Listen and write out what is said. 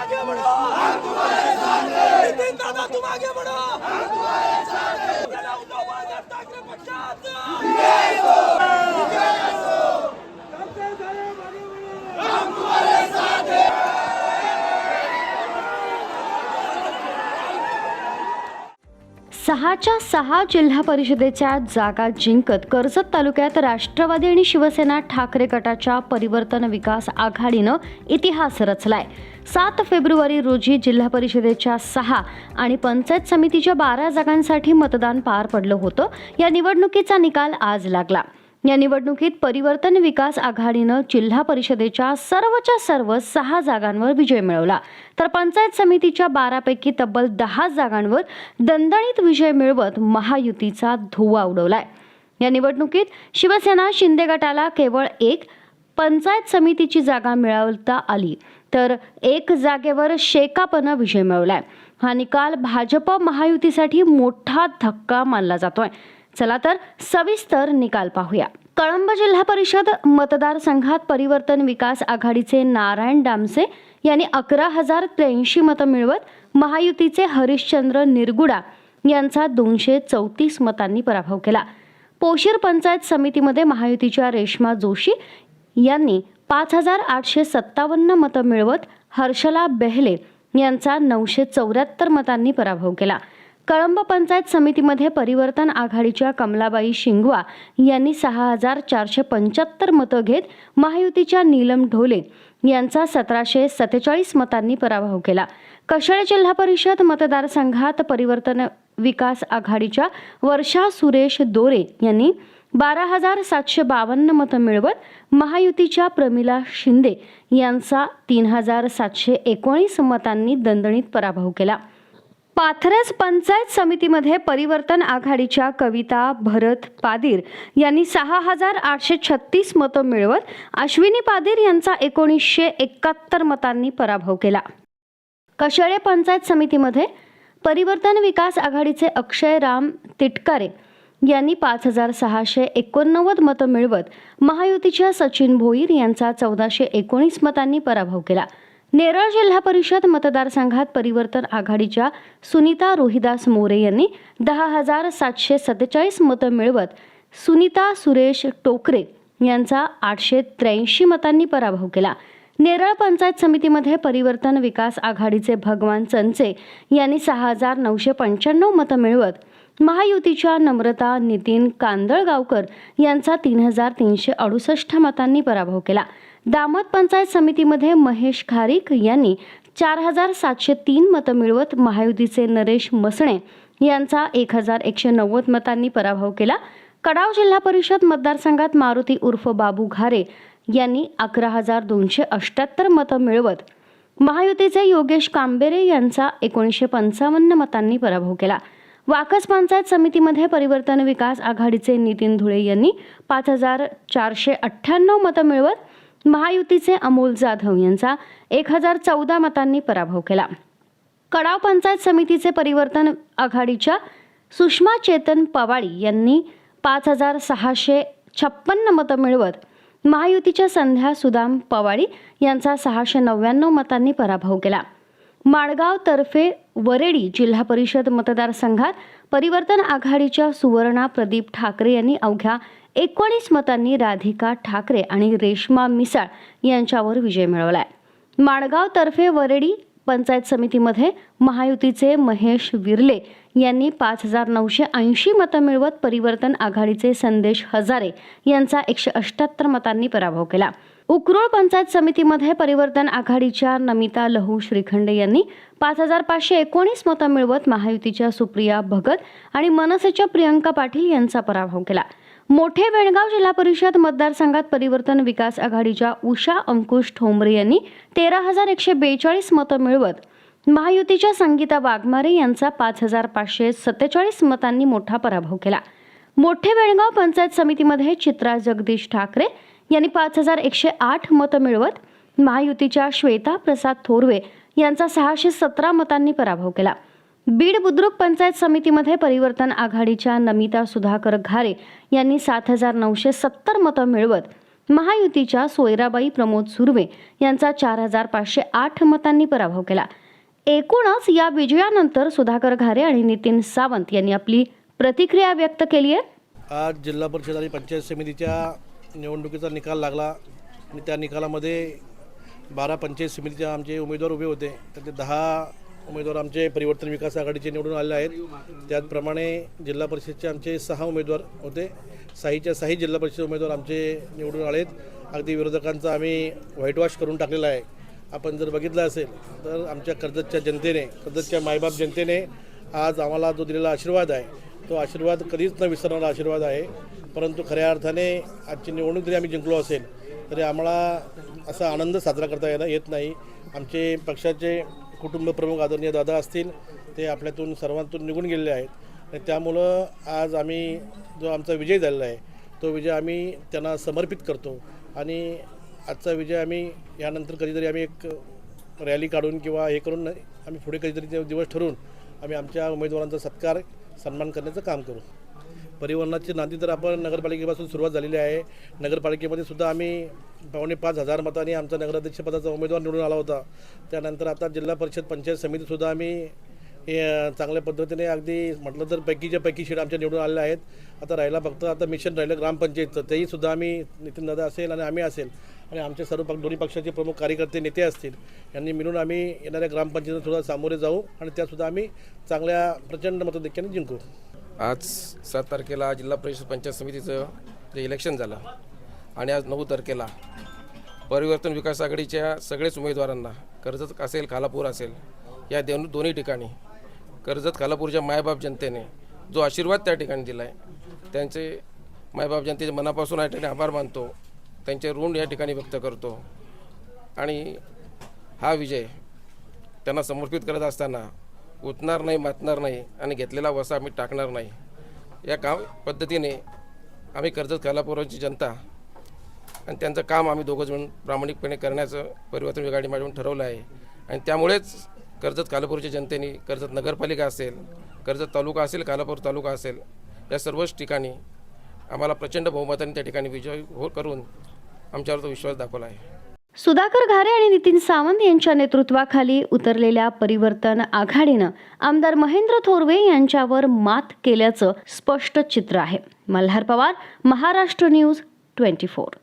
आगे बढ़ो. नितीन दादा तुम आगे बढ़ो. चला उद्धव बाळासाहेब ठाकरे पक्षात हो साहेब आगे बढ़ो सहाच्या सहा जिल्हा परिषदेच्या जागा जिंकत कर्जत तालुक्यात राष्ट्रवादी आणि शिवसेना ठाकरे गटाच्या परिवर्तन विकास आघाडीनं इतिहास रचलाय. सात फेब्रुवारी रोजी जिल्हा परिषदेच्या सहा आणि पंचायत समितीच्या बारा जागांसाठी मतदान पार पडलं होतं. या निवडणुकीचा निकाल आज लागला. या निवडणुकीत परिवर्तन विकास आघाडीनं जिल्हा परिषदेच्या सर्वच्या सर्व सहा जागांवर विजय मिळवला. तर पंचायत समितीच्या बारापैकी तब्बल दहा जागांवर दणदणीत विजय मिळवत महायुतीचा धुवा उडवलाय. या निवडणुकीत शिवसेना शिंदे गटाला केवळ एक पंचायत समितीची जागा मिळवता आली. तर एक जागेवर शेकापनं विजय मिळवलाय. हा निकाल भाजप महायुतीसाठी मोठा धक्का मानला जातोय. चला तर सविस्तर निकाल पाहूया. कळंब जिल्हा परिषद मतदारसंघात परिवर्तन विकास आघाडीचे नारायण डामसे यांनी अकरा हजार त्र्याऐंशी मतं मिळवत महायुतीचे हरिश्चंद्र निरगुडा यांचा दोनशे चौतीस मतांनी पराभव केला. पोशीर पंचायत समितीमध्ये महायुतीच्या रेश्मा जोशी यांनी पाच हजार आठशे सत्तावन्न मतं मिळवत हर्षला बेहले यांचा नऊशे चौऱ्याहत्तर मतांनी पराभव केला. कळंब पंचायत समितीमध्ये परिवर्तन आघाडीच्या कमलाबाई शिंगवा यांनी सहा हजार चारशे पंच्याहत्तर मतं घेत महायुतीच्या नीलम ढोले यांचा सतराशे सत्तेचाळीस मतांनी पराभव केला. कशाळे जिल्हा परिषद मतदारसंघात परिवर्तन विकास आघाडीच्या वर्षा सुरेश दोरे यांनी बारा हजार सातशे बावन्न मतं मिळवत महायुतीच्या प्रमिला शिंदे यांचा तीन हजार सातशे एकोणीस मतांनी दणदणीत पराभव केला. पाथरस पंचायत समितीमध्ये परिवर्तन आघाडीच्या कविता भरत पादीर यांनी सहा हजार आठशे छत्तीस मतं मिळवत अश्विनी पादीर यांचा एकोणीसशे एकाहत्तर मतांनी पराभव केला. कशळे पंचायत समितीमध्ये परिवर्तन विकास आघाडीचे अक्षय राम तिटकारे यांनी पाच हजार सहाशे एकोणनव्वद मतं मिळवत महायुतीच्या सचिन भोईर यांचा चौदाशे एकोणीस मतांनी पराभव केला. नेरळ जिल्हा परिषद मतदारसंघात परिवर्तन आघाडीच्या सुनीता रोहिदास मोरे यांनी दहा हजार सातशे सत्तेचाळीस मतं मिळवत सुनीता सुरेश टोकरे यांचा आठशे त्र्याऐंशी मतांनी पराभव केला. नेरळ पंचायत समितीमध्ये परिवर्तन विकास आघाडीचे भगवान चंचे यांनी सहा हजार नऊशे पंच्याण्णव मतं मिळवत महायुतीच्या नम्रता नितीन कांदळगावकर यांचा तीन हजार तीनशे अडुसष्ट मतांनी पराभव केला. दामत पंचायत समितीमध्ये महेश खारीक यांनी चार हजार सातशे तीन मतं मिळवत महायुतीचे नरेश मसणे यांचा एक हजार एकशे नव्वद मतांनी पराभव केला. कडाव जिल्हा परिषद मतदारसंघात मारुती उर्फ बाबू घारे यांनी अकरा हजार दोनशे अष्ट्याहत्तर मतं मिळवत महायुतीचे योगेश कांबेरे यांचा एकोणीसशे पंचावन्न मतांनी पराभव केला. वाकस पंचायत समितीमध्ये परिवर्तन विकास आघाडीचे नितीन धुळे यांनी पाच हजार चारशे अठ्ठ्याण्णव मतं मिळवत महायुतीचे अमोल जाधव यांचा एक हजार चौदा मतांनी पराभव केला. कडाव पंचायत समितीचे परिवर्तन आघाडीच्या सुषमा चेतन पवाळी यांनी पाच हजार सहाशे छप्पन्न मतं मिळवत महायुतीच्या संध्या सुदाम पवाळी यांचा सहाशे नव्याण्णव मतांनी पराभव केला. माणगाव तर्फे वरेडी जिल्हा परिषद मतदारसंघात परिवर्तन आघाडीच्या सुवर्णा प्रदीप ठाकरे यांनी अवघ्या एकोणीस मतांनी राधिका ठाकरे आणि रेश्मा मिसाळ यांच्यावर विजय मिळवलाय. आहे तर्फे वरेडी पंचायत समितीमध्ये महायुतीचे महेश विर्ले यांनी पाच हजार नऊशे ऐंशी मतं मिळवत परिवर्तन आघाडीचे संदेश हजारे यांचा एकशे अष्ट्याहत्तर मतांनी पराभव केला. उकरोळ पंचायत समितीमध्ये परिवर्तन आघाडीच्या नमिता लहू श्रीखंडे यांनी पाच हजार पाचशे एकोणीस मतं मिळवत महायुतीच्या सुप्रिया भगत आणि मनसेच्या प्रियंका पाटील यांचा पराभव केला. मोठे बेळगाव जिल्हा परिषद मतदारसंघात परिवर्तन विकास आघाडीच्या उषा अंकुश ठोंबरे यांनी तेरा हजार एकशे बेचाळीस मतं मिळवत महायुतीच्या संगीता वाघमारे यांचा पाच हजार पाचशे सत्तेचाळीस मतांनी मोठा पराभव केला. मोठे बेळगाव पंचायत समितीमध्ये चित्रा जगदीश ठाकरे यांनी पाच हजार एकशे आठ मतं मिळवत महायुतीच्या श्वेता प्रसाद थोरवे यांचा सहाशे सतरा मतांनी पराभव केला. बीड बुद्रुक पंचायत समितीमध्ये परिवर्तन आघाडीच्या नमिता सुधाकर घारे यांनी सात हजार नऊशे सत्तर मतं मिळवत महायुतीच्या सोयराबाई प्रमोद सुर्वे यांचा चार हजार पाचशे आठ मतांनी पराभव केला. एकूणच या विजयानंतर सुधाकर घारे आणि नितीन सावंत यांनी आपली प्रतिक्रिया व्यक्त केली आहे. आज जिल्हा परिषद आणि पंचायत समितीच्या निवडणुकीचा निकाल लागला. आणि त्या निकालामध्ये बारा पंचायत समितीच्या आमचे उमेदवार उभे होते. त्यातले दहा उमेदवार आमचे परिवर्तन विकास आघाडीचे निवडून आले आहेत. त्याचप्रमाणे जिल्हा परिषदचे आमचे सहा उमेदवार होते. साहीच्या साही जिल्हा परिषद उमेदवार आमचे निवडून आले आहेत अगदी विरोधकांचा आम्ही व्हाईट वॉश करून टाकलेला आहे. आपण जर बघितलं असेल तर आमच्या कर्जतच्या जनतेने कर्जतच्या मायबाप जनतेने आज आम्हाला जो दिलेला आशीर्वाद आहे तो आशीर्वाद कधीच न विसरणारा आशीर्वाद आहे. परंतु खऱ्या अर्थाने आजची निवडणूक जरी आम्ही जिंकलो असेल तरी आम्हाला असा आनंद साजरा करता येणं येत नाही. आमचे पक्षाचे कुटुंब प्रमुख आदरणीय दादा असतील ते आपल्यातून सर्वांतून निघून गेलेले आहेत. आणि त्यामुळं आज आम्ही जो आमचा विजय झालेला आहे तो विजय आम्ही त्यांना समर्पित करतो. आणि आजचा विजय आम्ही यानंतर कधीतरी आम्ही एक रॅली काढून किंवा हे करून आम्ही पुढे कधीतरी ते दिवस ठरवून आम्ही आमच्या उमेदवारांचा सत्कार सन्मान करण्याचं काम करू. परिवहनाची नांदी तर आपण नगरपालिकेपासून सुरुवात झालेली आहे. नगरपालिकेमध्ये सुद्धा आम्ही पावणे पाच हजार मतांनी आमचा नगराध्यक्षपदाचा उमेदवार निवडून आला होता. त्यानंतर आता जिल्हा परिषद पंचायत समितीसुद्धा आम्ही चांगल्या पद्धतीने अगदी म्हटलं तर पैकीच्या पैकी शेड आमच्या निवडून आलेल्या आहेत. आता राहिला फक्त आता मिशन राहिलं ग्रामपंचायतचं. तेही सुद्धा आम्ही नितीनदादा असेल आणि आम्ही असेल आणि आमचे सर्व पक्ष दोन्ही पक्षाचे प्रमुख कार्यकर्ते नेते असतील यांनी मिळून आम्ही येणाऱ्या ग्रामपंचायतीसुद्धा सामोरे जाऊ आणि त्यासुद्धा आम्ही चांगल्या प्रचंड मताधिक्याने जिंकू. आज सात तारखेला जिल्हा परिषद पंचायत समितीचं जे इलेक्शन झालं आणि आज नऊ तारखेला परिवर्तन विकास आघाडीच्या सगळेच उमेदवारांना कर्जत असेल खालापूर असेल या दोन दोन्ही ठिकाणी कर्जत खालापूरच्या मायबाप जनतेने जो आशीर्वाद त्या ठिकाणी दिला आहे त्यांचे मायबाप जनतेच्या मनापासून या ठिकाणी आभार मानतो त्यांचे ऋण या ठिकाणी व्यक्त करतो आणि हा विजय त्यांना समर्पित करत असताना उतणार नाही मातणार नाही आणि घेतलेला वसा आम्ही टाकणार नाही. या काम पद्धतीने आम्ही कर्जत खालापुराची जनता आणि त्यांचं काम आम्ही दोघं जण प्रामाणिकपणे करण्याचं परिवर्तन विघाडी मॅडम ठरवलं आहे. आणि त्यामुळेच कर्जत खालापूरच्या जनतेने कर्जत नगरपालिका असेल कर्जत तालुका असेल खालापूर तालुका असेल या सर्वच ठिकाणी आम्हाला प्रचंड बहुमताने त्या ठिकाणी विजय हो करून आमच्यावर तो विश्वास दाखवला आहे. सुधाकर घारे आणि नितीन सावंत यांच्या नेतृत्वाखाली उतरलेल्या परिवर्तन आघाडीनं आमदार महेंद्र थोरवे यांच्यावर मात केल्याचं स्पष्ट चित्र आहे. Malhar Pawar Maharashtra news twenty four.